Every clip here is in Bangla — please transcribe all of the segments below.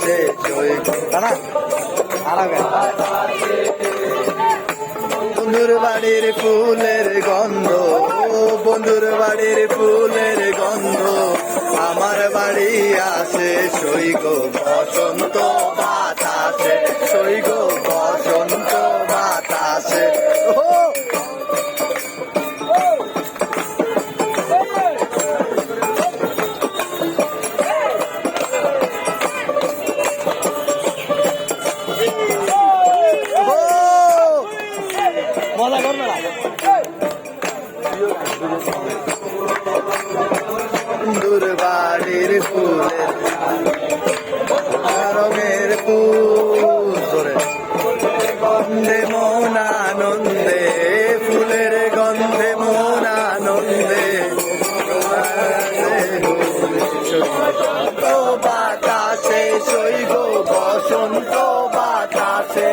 জয় বন্ধুর বাড়ির ফুলের গন্ধ, বন্ধুর বাড়ির ফুলের গন্ধ, আমার বাড়ি আছে সৈগ বসন্ত বাতাসে সই বন্ধুর বাড়ির ফুলের রঙের ফুল গন্ধে মন আনন্দে ফুলের গন্ধে মন আনন্দে বাতাসে শৈব বসন্ত বাতাসে।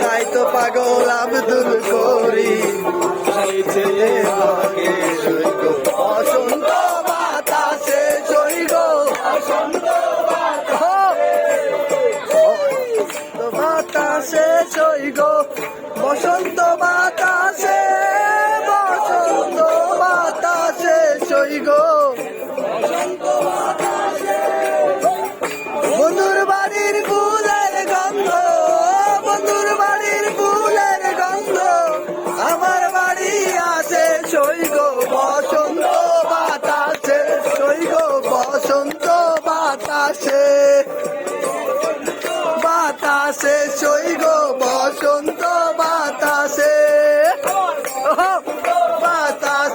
তাই তো পাগল আব্দুল করি আগে পাতা